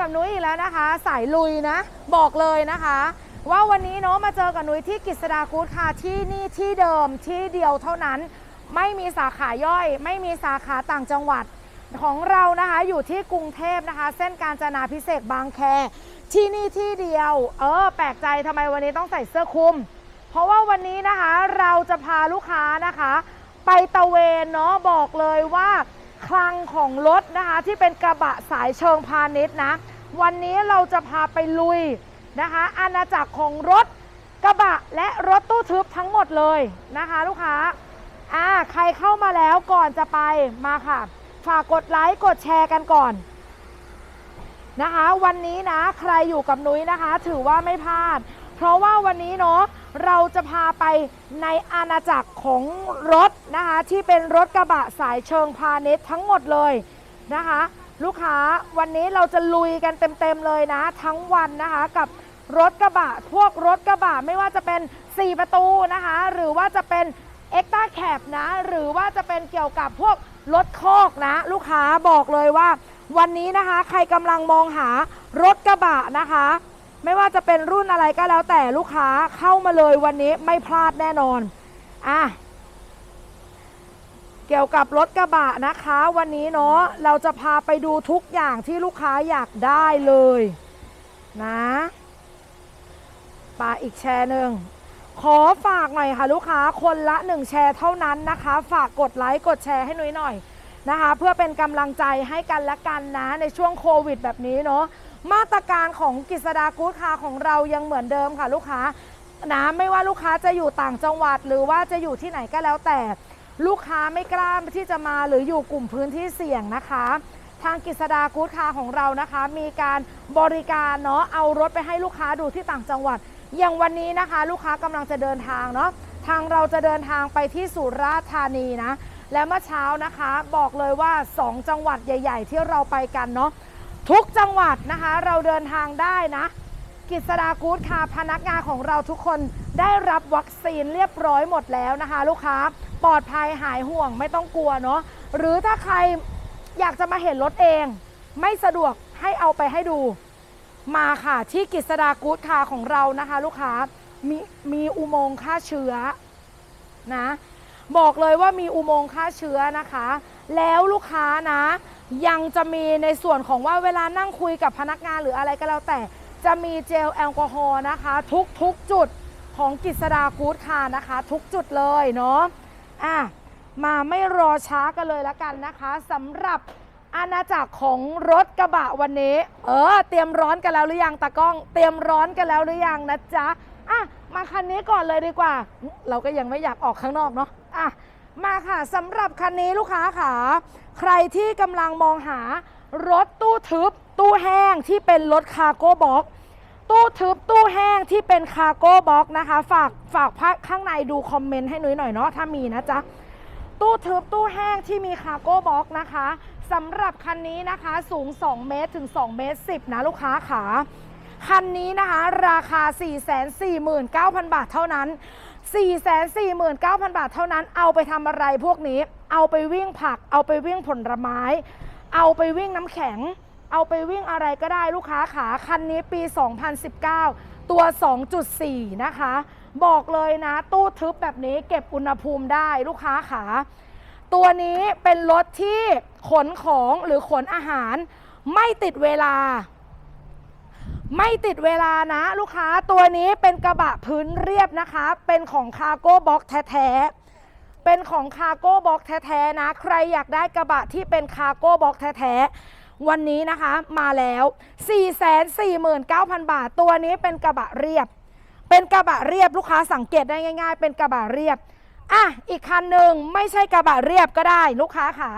กับนุ้ยอีกแล้วนะคะ สายลุยนะ บอกเลยนะคะ ว่าวันนี้เนาะมาเจอกับนุ้ยที่กิษดากูดค่ะที่นี่ที่เดิมที่เดียวเท่านั้น ไม่มีสาขาย่อย ไม่มีสาขาต่างจังหวัดของเรานะคะ อยู่ที่กรุงเทพนะคะ เส้นการจนาพิเศษบางแค ที่นี่ที่เดียว เออ แปลกใจทำไมวันนี้ต้องใส่เสื้อคลุม เพราะว่าวันนี้นะคะเราจะพาลูกค้านะคะ ไปตะเวนเนาะบอกเลยว่า คลังของรถนะคะ ที่เป็นกระบะสายเชิงพาณิชย์นะ วันนี้เราจะพาไปลุยนะคะ อาณาจักรของรถกระบะและรถตู้ทึบทั้งหมดเลยนะคะ ลูกค้าอ่าใครเข้ามาแล้วก่อนจะไปมาค่ะ ฝากกดไลค์กดแชร์กันก่อนนะคะ วันนี้นะใครอยู่กับนุ้ยนะคะ ถือว่าไม่พลาด เพราะว่าวันนี้เนาะ เราจะพาไปในอาณาจักรของรถนะคะที่เป็นรถกระบะสายเชิงพาณิชย์ทั้งหมดเลยนะคะ ลูกค้าวันนี้เราจะลุยกันเต็มๆเลยนะ ทั้งวันนะคะกับรถกระบะ พวกรถกระบะไม่ว่าจะเป็น 4 ประตูนะคะ หรือว่าจะเป็น e x t r a Cab นะ หรือว่าจะเป็นเกี่ยวกับพวกรถคอกนะ ลูกค้าบอกเลยว่า วันนี้นะคะ ใครกำลังมองหารถกระบะนะคะ ไม่ว่าจะเป็นรุ่นอะไรก็แล้วแต่ลูกค้าเข้ามาเลยวันนี้ไม่พลาดแน่นอนอะเกี่ยวกับรถกระบะนะคะ วันนี้เนาะเราจะพาไปดูทุกอย่างที่ลูกค้าอยากได้เลยนะปาอีกแชร์หนึ่งขอฝากหน่อยค่ะลูกค้าคนละ1แชร์เท่านั้นนะคะ ฝากกดไลค์กดแชร์ให้นุ้ยหน่อยนะคะ เพื่อเป็นกำลังใจให้กันและกันนะในช่วงโควิดแบบนี้เนาะ มาตรการของกิษดากู๊ดคาของเรายังเหมือนเดิมค่ะลูกค้านะไม่ว่าลูกค้าจะอยู่ต่างจังหวัด หรือว่าจะอยู่ที่ไหนก็แล้วแต่ ลูกค้าไม่กล้าที่จะมาหรืออยู่กลุ่มพื้นที่เสี่ยงนะคะ ทางกิษดากู๊ดคาของเรานะคะ มีการบริการเนาะเอารถไปให้ลูกค้าดูที่ต่างจังหวัด อย่างวันนี้นะคะ ลูกค้ากำลังจะเดินทางเนาะทางเราจะเดินทางไปที่สุราษฎร์ธานีนะและเมื่อเช้านะคะบอกเลยว่า 2 จังหวัดใหญ่ ๆ ที่เราไปกันเนาะ ทุกจังหวัดนะคะ เราเดินทางได้นะกิษดากูดคาพนักงานของเราทุกคนได้รับวัคซีนเรียบร้อยหมดแล้วนะคะ ลูกค้าปลอดภัยหายห่วงไม่ต้องกลัวเนาะหรือถ้าใครอยากจะมาเห็นรถเอง ไม่สะดวกให้เอาไปให้ดู มาค่ะที่กิษดากูดคาของเรานะคะ ลูกค้ามีมีอุโมงค์ฆ่าเชื้อนะ บอกเลยว่ามีอุโมงค์ฆ่าเชื้อนะคะ แล้วลูกค้านะ ยังจะมีในส่วนของว่าเวลานั่งคุยกับพนักงานหรืออะไรก็แล้วแต่ จะมีเจลแอลกอฮอล์นะคะ ทุกทุกจุดของกิษดากู๊ดคานะคะ ทุกจุดเลยเนาะอะมาไม่รอช้ากันเลยละกันนะคะสำหรับอาณาจักรของรถกระบะวันนี้ เออ เตรียมร้อนกันแล้วหรือยังตากล้อง เตรียมร้อนกันแล้วหรือยังนะจ๊ะอะมาคันนี้ก่อนเลยดีกว่า เราก็ยังไม่อยากออกข้างนอกเนาะอะ มาค่ะสำหรับคันนี้ลูกค้าค่ะ ใครที่กำลังมองหารถตู้ทึบ ตู้แห้งที่เป็นรถคาร์โก้บ็อกตู้ทึบตู้แห้งที่เป็นคาร์โก้บ็อกนะคะ ฝากฝากพักข้างในดูคอมเมนต์ให้หนุ้ยหน่อยเนาะถ้ามีนะจ๊ะตู้ทึบตู้แห้งที่มีคาร์โก้บ็อกนะคะสำหรับคันนี้นะคะสูง 2 เมตรถึง 2 เมตร 10 นะลูกค้าขาคันนี้นะคะ ราคา 449,000 บาทเท่านั้น 449,000 บาทเท่านั้น เอาไปทำอะไรพวกนี้ เอาไปวิ่งผัก เอาไปวิ่งผลไม้ เอาไปวิ่งน้ำแข็ง เอาไปวิ่งอะไรก็ได้ลูกค้าขา คันนี้ปี 2019 ตัว 2.4 นะคะ บอกเลยนะ ตู้ทึบแบบนี้เก็บอุณหภูมิได้ลูกค้าขา ตัวนี้เป็นรถที่ขนของหรือขนอาหาร ไม่ติดเวลา ไม่ติดเวลานะลูกค้าตัวนี้เป็นกระบะพื้นเรียบนะคะ เป็นของคาร์โก้บ็อกแท้ๆเป็นของคาร์โก้บ็อกแท้ๆนะ ใครอยากได้กระบะที่เป็นคาร์โก้บ็อกแท้ๆวันนี้นะคะมาแล้ว 449,000 บาท ตัวนี้เป็นกระบะเรียบ เป็นกระบะเรียบลูกค้าสังเกตได้ง่าย ๆ เป็นกระบะเรียบอะอีกคันหนึ่งไม่ใช่กระบะเรียบก็ได้ ลูกค้าขา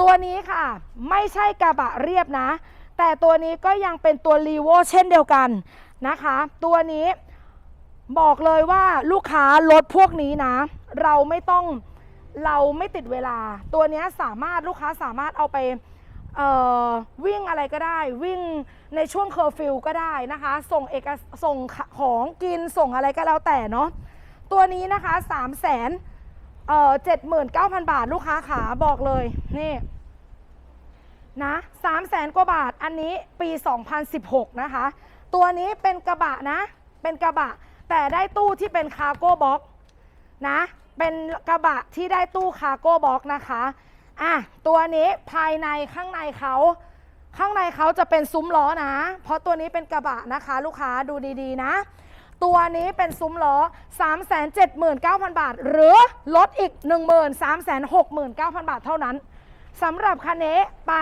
ตัวนี้ค่ะ ไม่ใช่กระบะเรียบนะ แต่ตัวนี้ก็ยังเป็นตัวรีโวเช่นเดียวกันนะคะ ตัวนี้บอกเลยว่าลูกค้ารถพวกนี้นะ เราไม่ต้องเราไม่ติดเวลา ตัวนี้สามารถลูกค้าสามารถเอาไปวิ่งอะไรก็ได้ วิ่งในช่วงเคอร์ฟิวก็ได้นะคะ ส่งเอกส่งของกินส่งอะไรก็แล้วแต่เนาะตัวนี้นะคะ3 0 0 0 0 0เอ่อ79,000บาทลูกค้าขาบอกเลยนี่ นะ3 0 0แสนกว่าบาทอันนี้ปี 2016 นะคะ ตัวนี้เป็นกระบะนะ เป็นกระบะ แต่ได้ตู้ที่เป็นคาร์โก้บ็อกนะ เป็นกระบะที่ได้ตู้คาร์โก้บ็อกนะคะอะตัวนี้ภายในข้างในเขาข้างในเขาจะเป็นซุ้มล้อนะ เพราะตัวนี้เป็นกระบะนะคะ ลูกค้าดูดีๆนะ ตัวนี้เป็นซุ้มล้อ 379,000 บาท หรือลดอีก 1369,000 บาทเท่านั้นสำหรับคันนี้ไป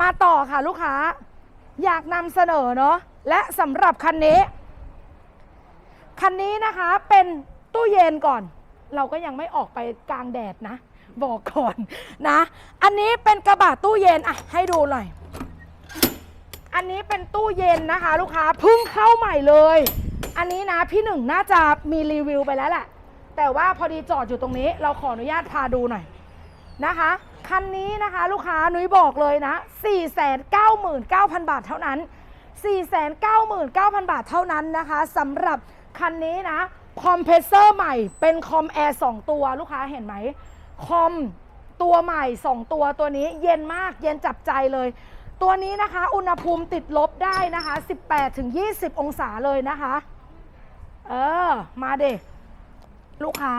มาต่อค่ะลูกค้า อยากนำเสนอเนาะและสำหรับคันนี้ คันนี้นะคะเป็นตู้เย็นก่อน เราก็ยังไม่ออกไปกลางแดดนะ บอกก่อนนะ อันนี้เป็นกระบะตู้เย็นอะให้ดูหน่อย อันนี้เป็นตู้เย็นนะคะ ลูกค้าเพิ่งเข้าใหม่เลย อันนี้นะพี่หนึ่งน่าจะมีรีวิวไปแล้วแหละแต่ว่าพอดีจอดอยู่ตรงนี้ เราขออนุญาตพาดูหน่อยนะคะ คันนี้นะคะ ลูกค้านุ้ยบอกเลยนะ 499,000 บาทเท่านั้น 499,000 บาทเท่านั้นนะคะสำหรับคันนี้นะคอมเพรสเซอร์ใหม่เป็นคอมแอร์2ตัวลูกค้าเห็นไหมคอมตัวใหม่ 2 ตัวตัวนี้เย็นมากเย็นจับใจเลย ตัวนี้นะคะ อุณหภูมิติดลบได้นะคะ 18-20 องศาเลยนะคะ เออ มาเด็ลูกค้า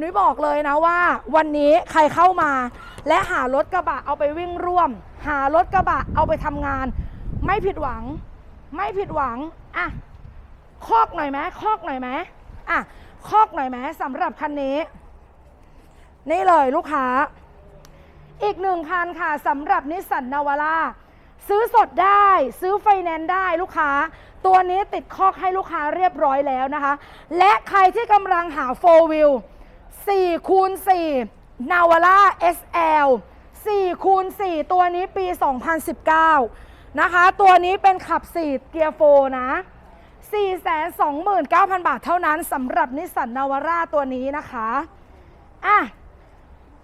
นุ้ยบอกเลยนะว่า วันนี้ใครเข้ามา และหารถกระบะเอาไปวิ่งร่วม หารถกระบะเอาไปทำงาน ไม่ผิดหวัง ไม่ผิดหวังอะคอกหน่อยไหมคอกหน่อยไหมอะคอกหน่อยไหมสำหรับคันนี้ นี่เลยลูกค้า อีกหนึ่งคันค่ะสำหรับนิสสันนาวาร่าซื้อสดได้ซื้อไฟแนนซ์ได้ลูกค้า ตัวนี้ติดคอกให้ลูกค้าเรียบร้อยแล้วนะคะ และใครที่กำลังหา4 wheel 4คูณ4นาวาร่า SL 4คูณ4ตัวนี้ปี 2019 นะคะ ตัวนี้เป็นขับ 4 เกียร์โฟนะ 429,000 บาทเท่านั้นสำหรับนิสสันนาวาร่าตัวนี้นะคะอะ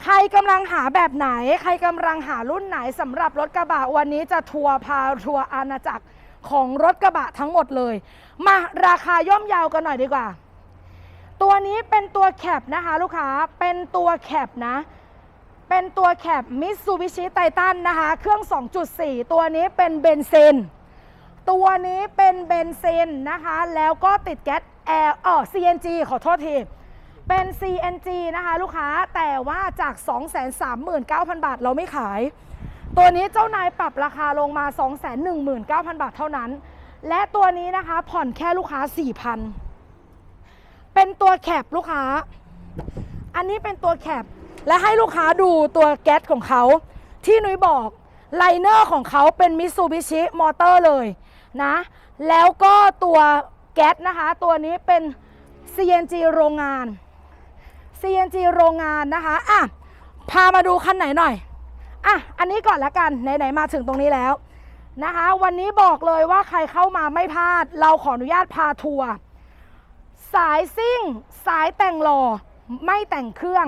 ใครกำลังหาแบบไหน ใครกำลังหารุ่นไหนสำหรับรถกระบะวันนี้จะทัวร์พาทัวร์อาณาจักรของรถกระบะทั้งหมดเลย มาราคาย่อมเยาวกันหน่อยดีกว่า ตัวนี้เป็นตัวแคปนะคะลูกค้า เป็นตัวแคปนะ เป็นตัวแคปมิ t ซูบิชิไททันนะคะ เครื่อง 2.4 ตัวนี้เป็นเบนซิน ตัวนี้เป็นเบนซินนะคะ แล้วก็ติดแก๊สแอร์เออ CNG ขอโทษทีเป็น CNG นะคะลูกค้าแต่ว่าจาก 239,000 บาทเราไม่ขาย ตัวนี้เจ้านายปรับราคาลงมา 219,000 บาทเท่านั้น และตัวนี้นะคะผ่อนแค่ลูกค้า 4,000 เป็นตัวแคปลูกค้า อันนี้เป็นตัวแคปและให้ลูกค้าดูตัวแก๊สของเขา ที่นุ้ยบอกไลเนอร์ของเขาเป็นมิ t ซูบิชิมอเตอร์เลยนะ แล้วก็ตัวแก๊สนะคะ ตัวนี้เป็น CNG โรงงาน CNG โรงงานนะคะ อะ พามาดูคันไหนหน่อย อะ อันนี้ก่อนละกัน ไหน ๆ มาถึงตรงนี้แล้วนะคะ วันนี้บอกเลยว่าใครเข้ามาไม่พลาด เราขออนุญาตพาทัวร์ สายซิ่ง สายแต่งหล่อไม่แต่งเครื่อง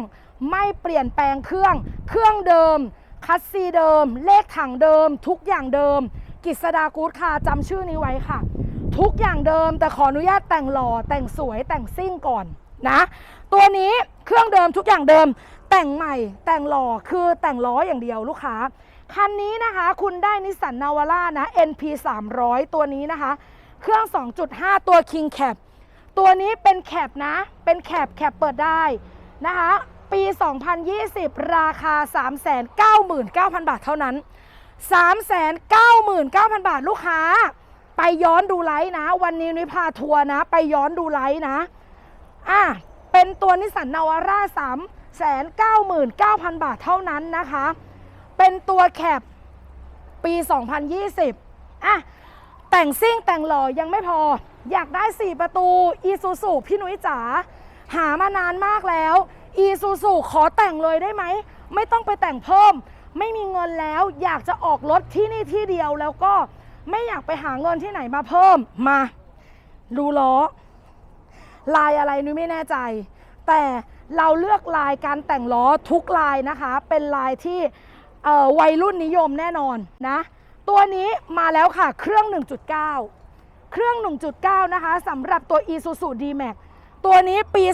ไม่เปลี่ยนแปลงเครื่อง เครื่องเดิม คัสซีเดิม เลขถังเดิม ทุกอย่างเดิม กิษดากูดค่ะจำชื่อนี้ไว้ค่ะ ทุกอย่างเดิมแต่ขออนุญาตแต่งหล่อแต่งสวยแต่งซิ่งก่อนนะ ตัวนี้เครื่องเดิมทุกอย่างเดิม แต่งใหม่แต่งหล่อคือแต่งล้ออย่างเดียวลูกค้าคันนี้นะคะ คุณได้นิสสันนาวาร่านะ NP 300 ตัวนี้นะคะ เครื่อง 2.5 ตัว King Cap ตัวนี้เป็นแคปนะ เป็นแคปแคปเปิดได้นะคะ ปี 2020 ราคา 399,000 บาทเท่านั้น 399,000 บาทลูกค้า ไปย้อนดูไลฟ์นะ วันนี้นิพาทัวร์นะ ไปย้อนดูไลฟ์นะ อะ เป็นตัวนิสสันนาวาร่า399,000 บาทเท่านั้นนะคะ เป็นตัวแคปปี 2020 อะ แต่งซิ่งแต่งหล่อยังไม่พอ อยากได้ 4 ประตูอีซูซูพี่นุ้ยจ๋าหามานานมากแล้วอีซูซูขอแต่งเลยได้ไหม ไม่ต้องไปแต่งเพิ่ม ไม่มีเงินแล้วอยากจะออกรถที่นี่ที่เดียวแล้วก็ไม่อยากไปหาเงินที่ไหนมาเพิ่มมาดูล้อ ลายอะไรนุ้ยไม่แน่ใจ แต่เราเลือกลายการแต่งล้อทุกลายนะคะ เป็นลายที่วัยรุ่นนิยมแน่นอนนะ ตัวนี้มาแล้วค่ะเครื่อง 1.9 เครื่อง 1.9 นะคะสำหรับตัว Isuzu D-Max ตัวนี้ปี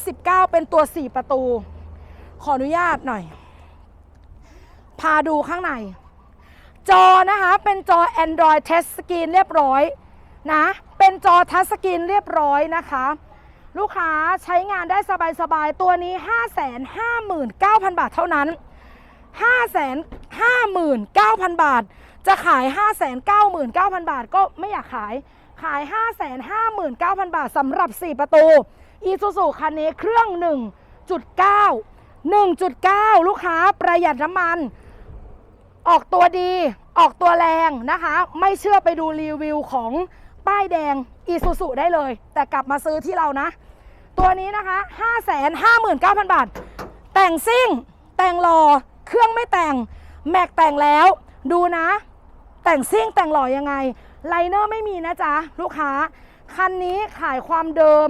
2019 เป็นตัว 4 ประตู ขออนุญาตหน่อย พาดูข้างใน จอนะคะ เป็นจอ Android Touch Screen เรียบร้อยนะ เป็นจอทัชสกรีนเรียบร้อยนะคะ ลูกค้าใช้งานได้สบายๆ ตัวนี้ 559,000 บาทเท่านั้น 559,000 บาท จะขาย 599,000 บาทก็ไม่อยากขาย ขาย 559,000 บาทสำหรับ 4 ประตู Isuzu คันนี้เครื่อง 1.9 1.9 ลูกค้าประหยัดน้ำมัน ออกตัวดีออกตัวแรงนะคะ ไม่เชื่อไปดูรีวิวของป้ายแดง Isuzu ได้เลย แต่กลับมาซื้อที่เรานะ ตัวนี้นะคะ 559,000 บาท แต่งซิ่ง แต่งหล่อเครื่องไม่แต่ง แม็กแต่งแล้ว ดูนะ แต่งซิ่งแต่งหล่อยังไง ไลเนอร์ไม่มีนะจ๊ะ ลูกค้า คันนี้ขายความเดิม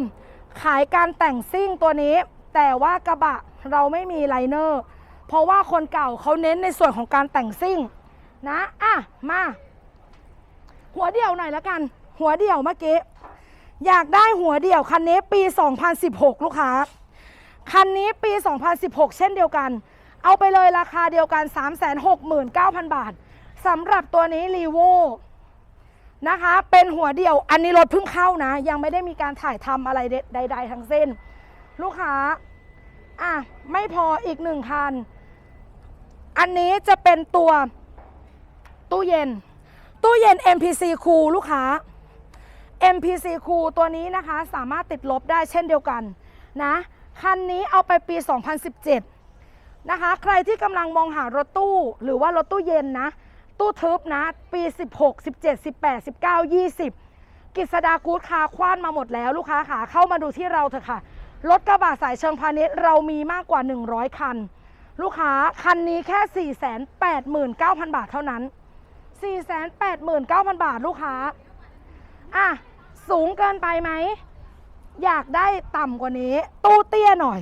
ขายการแต่งซิ่งตัวนี้ แต่ว่ากระบะเราไม่มีไลเนอร์ เพราะว่าคนเก่าเขาเน้นในส่วนของการแต่งซิ่งนะอะมา หัวเดี่ยวหน่อยละกัน หัวเดี่ยวเมื่อกี้ อยากได้หัวเดี่ยวคันนี้ปี 2016 ลูกค้า คันนี้ปี 2016 เช่นเดียวกัน เอาไปเลยราคาเดียวกัน 369,000 บาทสำหรับตัวนี้รีโว นะคะ เป็นหัวเดี่ยว อันนี้รถเพิ่งเข้านะ ยังไม่ได้มีการถ่ายทำอะไรใด ๆ ทั้งสิ้น ลูกค้า อะ ไม่พออีกหนึ่งคัน อันนี้จะเป็นตัวตู้เย็น ตู้เย็น MPC Cool ลูกค้า MPC Cool ตัวนี้นะคะสามารถติดลบได้เช่นเดียวกันนะ คันนี้เอาไปปี 2017 นะคะ ใครที่กำลังมองหารถตู้หรือว่ารถตู้เย็นนะ ตู้ทึบนะปี 16 17 18 19 20 กิษดากูดคาคว้านมาหมดแล้วลูกค้าค่ะเข้ามาดูที่เราเถอะค่ะ รถกระบะสายเชิงพาณิชย์เรามีมากกว่า 100 คัน ลูกค้าคันนี้แค่ 489,000 บาทเท่านั้น 489,000 บาทลูกค้าอะสูงเกินไปไหม อยากได้ต่ำกว่านี้ ตู้เตี้ยหน่อย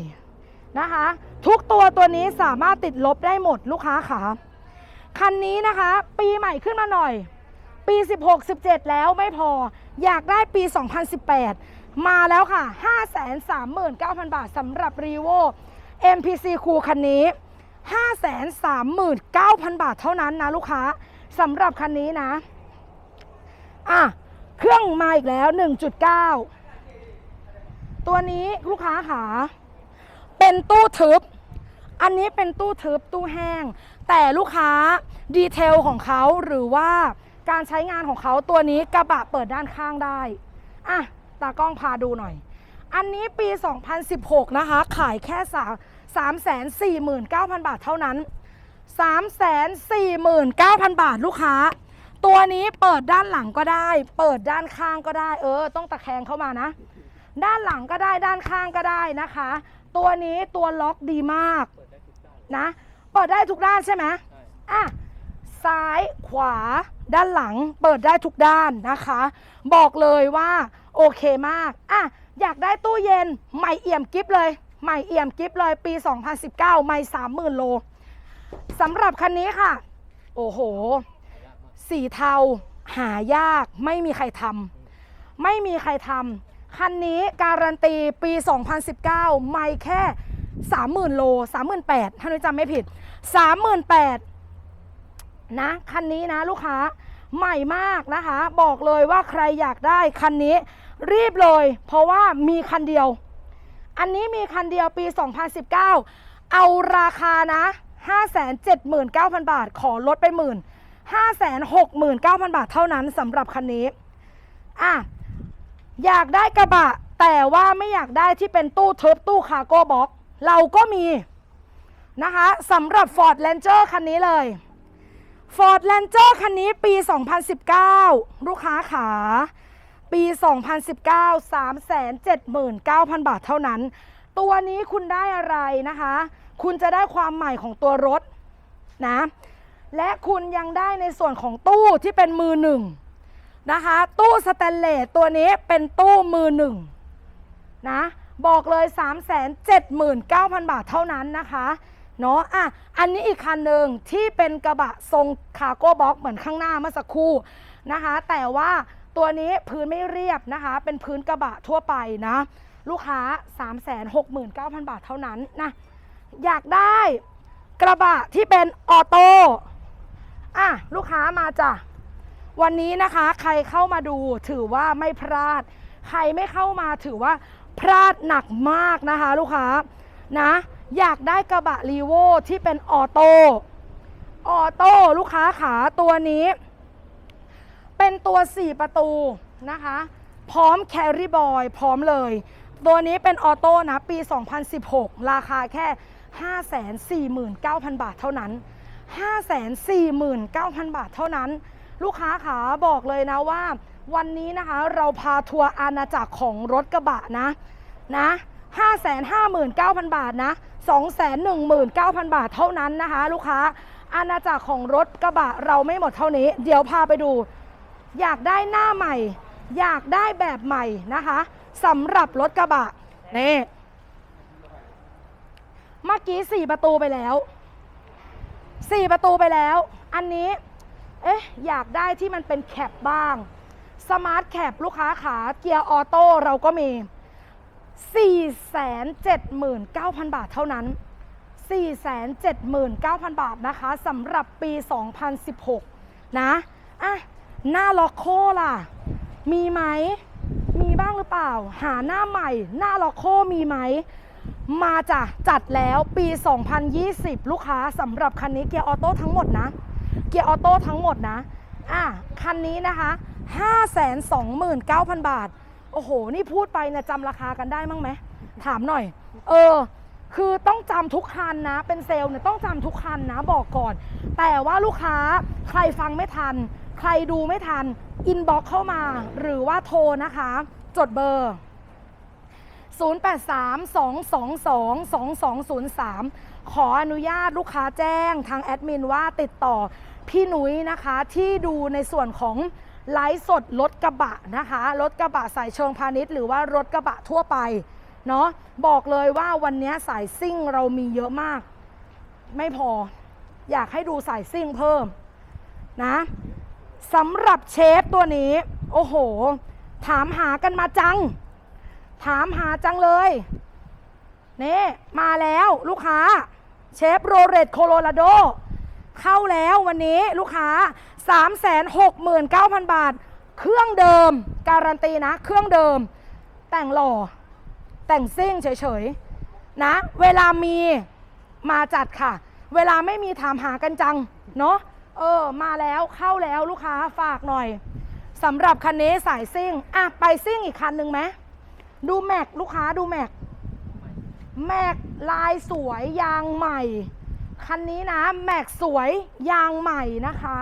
นะคะ ทุกตัวตัวนี้สามารถติดลบได้หมดลูกค้าขา คันนี้นะคะ ปีใหม่ขึ้นมาหน่อย ปี 16 17 แล้วไม่พอ อยากได้ปี 2018 มาแล้วค่ะ 539,000 บาทสำหรับ r e v o MPC คูคันนี้ 539,000 บาทเท่านั้นนะลูกค้าสำหรับคันนี้นะ อะ เครื่องมาอีกแล้ว 1.9 ตัวนี้ลูกค้าขาเป็นตู้ทึบ อันนี้เป็นตู้ทึบตู้แห้ง แต่ลูกค้าดีเทลของเขาหรือว่าการใช้งานของเขาตัวนี้กระบะเปิดด้านข้างได้อะตากล้องพาดูหน่อย อันนี้ปี 2016 นะคะ ขายแค่3 349,000บาทเท่านั้น349,000บาทลูกค้า ตัวนี้เปิดด้านหลังก็ได้ เปิดด้านข้างก็ได้ เออ ต้องตะแคงเข้ามานะ ด้านหลังก็ได้ด้านข้างก็ได้นะคะ ตัวนี้ตัวล็อกดีมาก นะ เปิดได้ทุกด้านใช่ไหมอะซ้ายขวาด้านหลัง เปิดได้ทุกด้านนะคะ บอกเลยว่าโอเคมากอะอยากได้ตู้เย็นใหม่เอี่ยมกิฟเลยใหม่เอี่ยมกิฟเลยปี 2019 ใหม่ 30,000 โลสำหรับคันนี้ค่ะ โอ้โห สีเทาหายากไม่มีใครทำไม่มีใครทำคันนี้การันตีปี 2019 ไม่แค่ 30,000 โล 38,000 ถ้านุ้ยจำไม่ผิด 38,000 นะ คันนี้นะลูกค้าใหม่มากนะคะ บอกเลยว่าใครอยากได้คันนี้ รีบเลย เพราะว่ามีคันเดียว อันนี้มีคันเดียวปี 2019 เอาราคานะ 579,000 บาท ขอลดไปหมื่น569,000 บาทเท่านั้นสำหรับคันนี้ อะ อยากได้กระบะ แต่ว่าไม่อยากได้ที่เป็นตู้เทึบตู้คาร์โก้บ็อก เราก็มีนะคะสำหรับ Ford Ranger คันนี้เลย Ford Ranger คันนี้ปี 2019 ลูกค้าขา ปี 2019 379,000 บาทเท่านั้น ตัวนี้คุณได้อะไรนะคะ คุณจะได้ความใหม่ของตัวรถนะ และคุณยังได้ในส่วนของตู้ที่เป็นมือหนึ่งนะคะ ตู้สแตนเลสตัวนี้เป็นตู้มือหนึ่งนะ บอกเลย 379,000 บาทเท่านั้นนะคะเนาะอะอันนี้อีกคันหนึ่งที่เป็นกระบะทรงคาร์โก้บ็อกเหมือนข้างหน้าเมื่อสักครู่นะคะ แต่ว่าตัวนี้พื้นไม่เรียบนะคะ เป็นพื้นกระบะทั่วไปนะ ลูกค้า 369,000 บาทเท่านั้นนะอยากได้กระบะที่เป็นออโต้อะลูกค้ามาจ้ะวันนี้นะคะ ใครเข้ามาดูถือว่าไม่พลาด ใครไม่เข้ามาถือว่า พลาดหนักมากนะคะ ลูกค้านะ อยากได้กระบะรีโวที่เป็นออโต้ออโต้ลูกค้าขาตัวนี้ เป็นตัว 4 ประตูนะคะ พร้อมแคริบอยพร้อมเลย ตัวนี้เป็นออโต้นะ ปี 2016 ราคาแค่ 549,000 บาทเท่านั้น 549,000 บาทเท่านั้น ลูกค้าขาบอกเลยนะว่า วันนี้นะคะเราพาทัวร์อาณาจักรของรถกระบะนะนะ559,000 บาทนะ219,000 บาทเท่านั้นนะคะ ลูกค้าอาณาจักรของรถกระบะเราไม่หมดเท่านี้ เดี๋ยวพาไปดู อยากได้หน้าใหม่ อยากได้แบบใหม่นะคะสำหรับรถกระบะนี่เมื่อกี้สี่ประตูไปแล้วสี่ประตูไปแล้ว อันนี้ เอ๊ะ อยากได้ที่มันเป็นแคปบ้าง สมาร์ทแคปลูกค้าขาเกียร์ออโต้เราก็มี 479,000 บาทเท่านั้น 479,000 บาทนะคะสำหรับปี 2016 นะอะหน้าล็อกโคล่ะ มีไหม มีบ้างหรือเปล่า หาหน้าใหม่ หน้าล็อกโคมีไหม มาจ้ะ จัดแล้วปี 2020 ลูกค้าสำหรับคันนี้เกียร์ออโต้ทั้งหมดนะ เกียร์ออโต้ทั้งหมดนะ อะ คันนี้นะคะ 529,000 บาท โอ้โห นี่พูดไปนะจำราคากันได้มั้งไหม ถามหน่อย เออ คือต้องจำทุกคันนะ เป็นเซลล์เนี่ยต้องจำทุกคันนะบอกก่อน แต่ว่าลูกค้าใครฟังไม่ทัน ใครดูไม่ทัน อินบ็อกเข้ามา หรือว่าโทรนะคะ จดเบอร์ 0832222203 ขออนุญาตลูกค้าแจ้งทางแอดมินว่าติดต่อพี่หนุ้ยนะคะที่ดูในส่วนของ ไลฟ์สดรถกระบะนะคะรถกระบะสายเชิงพาณิชย์หรือว่ารถกระบะทั่วไปเนาะบอกเลยว่าวันนี้สายซิ่งเรามีเยอะมาก ไม่พอ อยากให้ดูสายซิ่งเพิ่มนะสำหรับเชฟตัวนี้ โอ้โห ถามหากันมาจัง ถามหาจังเลยนี่มาแล้วลูกค้า เชฟโรเลตโคโลราโด เข้าแล้ววันนี้ลูกค้า 369,000 บาท เครื่องเดิม การันตีนะ เครื่องเดิม แต่งหล่อ แต่งซิ่งเฉยๆ นะ เวลามีมาจัดค่ะ เวลาไม่มีถามหากันจัง เนาะเออ มาแล้วเข้าแล้วลูกค้าฝากหน่อยสำหรับคันนี้สายซิ่ง อะ ไปซิ่งอีกคันหนึ่งไหมดูแม็กลูกค้าดูแม็กแม็กลายสวยยางใหม่ คันนี้นะแม็กสวยยางใหม่นะคะ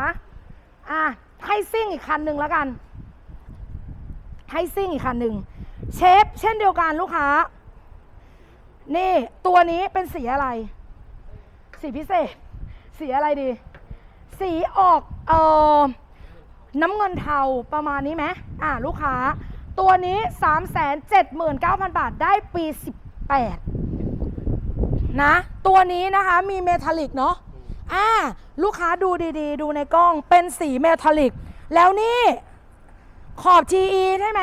อะให้ซิ่งอีกคันหนึ่งแล้วกัน ให้ซิ่งอีกคันหนึ่งเชฟเช่นเดียวกันลูกค้า นี่ตัวนี้เป็นสีอะไร สีพิเศษ สีอะไรดี สีออกเอ่อน้ำเงินเทาประมาณนี้ไหมอ่าลูกค้า ตัวนี้ 379,000 บาทได้ปี 18 นะ ตัวนี้นะคะมีเมทัลลิกเนาะอ่าลูกค้าดูดีๆ ดูในกล้องเป็นสีเมทัลลิก แล้วนี่ขอบ GE ใช่ไหม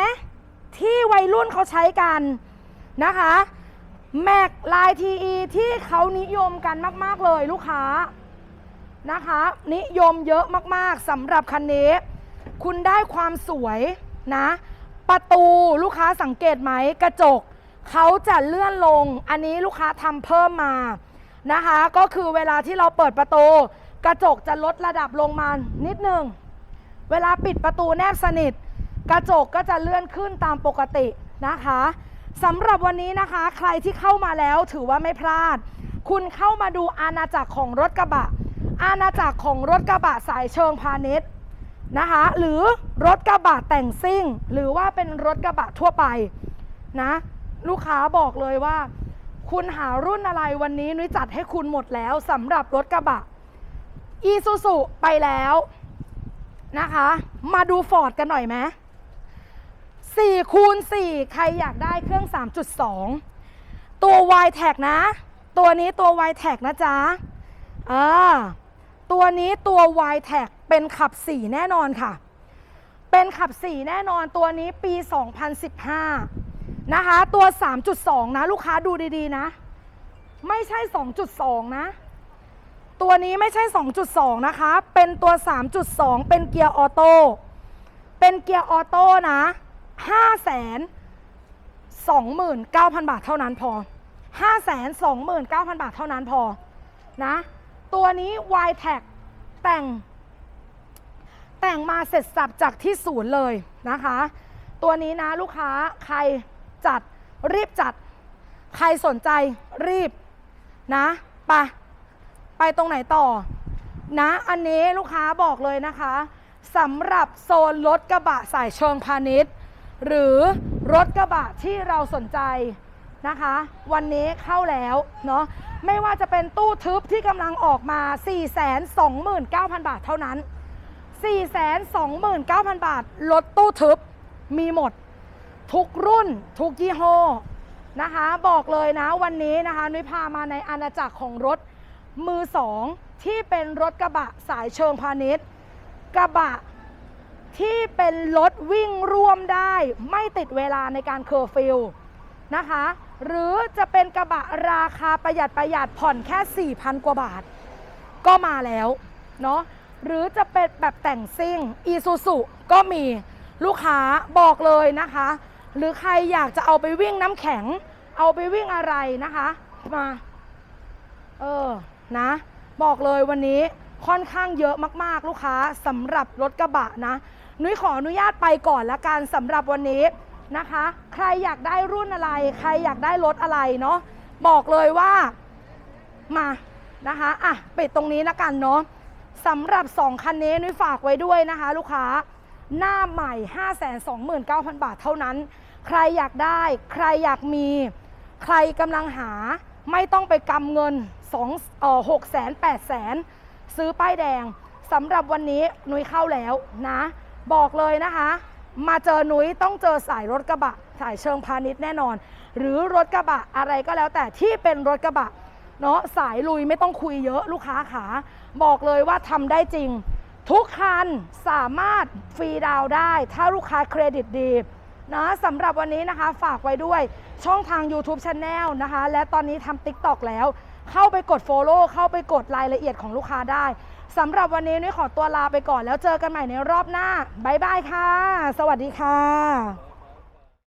ที่วัยรุ่นเขาใช้กันนะคะแม็กลาย TE ที่เขานิยมกันมาก ๆ เลยลูกค้านะคะ นิยมเยอะมากๆสำหรับคันนี้ คุณได้ความสวยนะ ประตูลูกค้าสังเกตไหมกระจก เขาจะเลื่อนลง อันนี้ลูกค้าทำเพิ่มมานะคะ ก็คือเวลาที่เราเปิดประตู กระจกจะลดระดับลงมานิดนึง เวลาปิดประตูแนบสนิท กระจกก็จะเลื่อนขึ้นตามปกตินะคะสำหรับวันนี้นะคะ ใครที่เข้ามาแล้วถือว่าไม่พลาด คุณเข้ามาดูอาณาจักรของรถกระบะ อาณาจักรของรถกระบะสายเชิงพาณิชย์นะคะ หรือรถกระบะแต่งซิ่ง หรือว่าเป็นรถกระบะทั่วไปนะ ลูกค้าบอกเลยว่า คุณหารุ่นอะไรวันนี้นุ้ยจัดให้คุณหมดแล้วสำหรับรถกระบะอีซูซูไปแล้วนะคะ มาดูฟอร์ดกันหน่อยไหม4คูณ4ใครอยากได้เครื่อง 3.2 ตัว y t a g นะ ตัวนี้ตัว y t a g นะจ๊ะอ่าตัวนี้ตัว y t a g เป็นขับ 4 แน่นอนค่ะ เป็นขับ 4 แน่นอนตัวนี้ปี 2015 นะคะ ตัว 3.2 นะ ลูกค้าดูดีๆนะ ไม่ใช่ 2.2 นะ ตัวนี้ไม่ใช่ 2.2 นะคะ เป็นตัว 3.2 เป็นเกียร์ออโต้เป็นเกียร์ออโต้นะ5แสน29,000 บาทเท่านั้นพอ 5 2 9 0 0 0 บาทเท่านั้นพอนะ ตัวนี้ y t a g แต่ง แต่งมาเสร็จสับจากที่ศูนย์เลยนะคะ ตัวนี้นะลูกค้าใคร จัด รีบจัด ใครสนใจรีบนะไปะไปตรงไหนต่อ นะ อันนี้ลูกค้าบอกเลยนะคะสำหรับโซนรถกระบะสายเชิงพาณิชย์ หรือรถกระบะที่เราสนใจนะคะ วันนี้เข้าแล้วเนาะไม่ว่าจะเป็นตู้ทึบที่กำลังออกมา 429,000 บาทเท่านั้น 429,000 บาท รถตู้ทึบมีหมด ทุกรุ่น ทุกยี่ห้อนะคะ บอกเลยนะวันนี้นะคะนุ้ยพามาในอาณาจักรของรถมือสองที่เป็นรถกระบะสายเชิงพาณิชย์ กระบะที่เป็นรถวิ่งร่วมได้ ไม่ติดเวลาในการเคอร์ฟิวนะคะ หรือจะเป็นกระบะราคาประหยัดประหยัดผ่อนแค่ 4,000 กว่าบาท ก็มาแล้วเนาะหรือจะเป็นแบบแต่งซิ่งอีซูซุก็มีลูกค้าบอกเลยนะคะ หรือใครอยากจะเอาไปวิ่งน้ำแข็ง เอาไปวิ่งอะไรนะคะ มา เออ นะ บอกเลยวันนี้ค่อนข้างเยอะมากๆ ลูกค้าสำหรับรถกระบะนะ นุ้ยขออนุญาตไปก่อนละกันสำหรับวันนี้นะคะ ใครอยากได้รุ่นอะไร ใครอยากได้รถอะไรเนาะ บอกเลยว่า มานะคะ อะ ปิดตรงนี้ละกันเนาะสำหรับ 2 คันนี้นุ้ยฝากไว้ด้วยนะคะ ลูกค้าหน้าใหม่ 529,000 บาทเท่านั้น ใครอยากได้ ใครอยากมี ใครกำลังหาไม่ต้องไปกำเงิน2เอ่อ6แสน8แสนซื้อป้ายแดงสำหรับวันนี้นุ้ยเข้าแล้วนะ บอกเลยนะคะ มาเจอนุ้ยต้องเจอสายรถกระบะสายเชิงพาณิชย์แน่นอน หรือรถกระบะอะไรก็แล้วแต่ที่เป็นรถกระบะเนาะสายลุยไม่ต้องคุยเยอะลูกค้าขาบอกเลยว่าทำได้จริง ทุกคันสามารถฟรีดาวได้ ถ้าลูกค้าเครดิตดี นะสำหรับวันนี้นะคะฝากไว้ด้วยช่องทาง YouTube Channel นะคะ และตอนนี้ทำ TikTok แล้ว เข้าไปกด Follow เข้าไปกดรายละเอียดของลูกค้าได้สำหรับวันนี้นุ้ยขอตัวลาไปก่อนแล้วเจอกันใหม่ในรอบหน้าบ๊ายบายค่ะ สวัสดีค่ะ